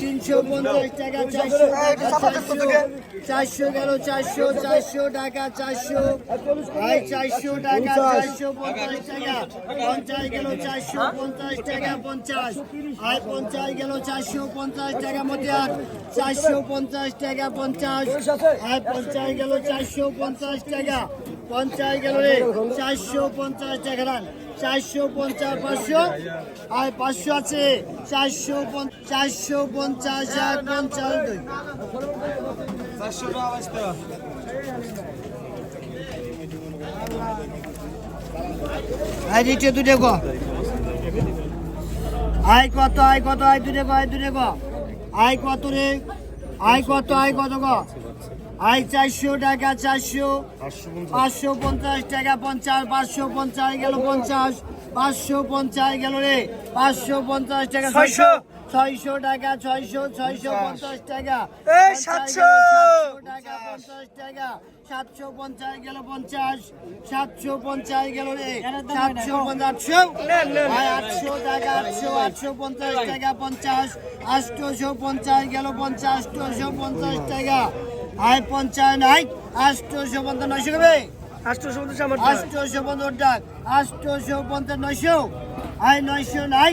তিনশো পঞ্চাশ টাকা চারশো চারশো। গেল চারশো চারশো টাকা চারশো। আয় চারশো টাকা চারশো পঞ্চাশ টাকা। পঞ্চাশ গেল চারশো পঞ্চাশ টাকা পঞ্চাশ। আয় পঞ্চাশ গেল চারশো পঞ্চাশ টাকা মতিয়ার চারশো পঞ্চাশ টাকা পঞ্চাশ। আয় পঞ্চাশ গেল চারশো পঞ্চাশ টাকা। পঞ্চাশ গেল রে চারশো পঞ্চাশ টাকা রান। চারশো পঞ্চাশ পাঁচশো। আর পাঁচশো আছে চারশো চারশো পঞ্চাশ আর পঞ্চাশ দুই। আই দিচ্ছে দুটো গো। আয় কত আয় কত আয় দুটো গো আয় দুটো গো। আয় কত রে? আয় কত আয় কত গো? আয় চারশো টাকা চারশো। পাঁচশো পঞ্চাশ। টাকা পঞ্চাশ পাঁচশো পঞ্চাশ গেল পঞ্চাশ। পাঁচশো পঞ্চাশ গেল রে। পাঁচশো পঞ্চাশ টাকা ছয়শো। ছয়শো। টাকা ছয়শো ছয়শো পঞ্চাশ। টাকা। সাতশো। টাকা পঞ্চাশ টাকা। সাতশো পঞ্চাশ গেল পঞ্চাশ। সাতশো পঞ্চাশ গেল রে। সাতশো ভাই আটশো। টাকা আটশো আটশো পঞ্চাশ টাকা পঞ্চাশ। আটশোশো পঞ্চাশ গেল পঞ্চাশ আটশোশো পঞ্চাশ টাকা। আয় পঞ্চাশ আই আটশোশো পঞ্চাশ নয়শো কবে? আটশোশো পঞ্চাশ আটশোশো পঞ্চাশ আটশোশো পঞ্চাশ নয়শো। আই নয়শো নাই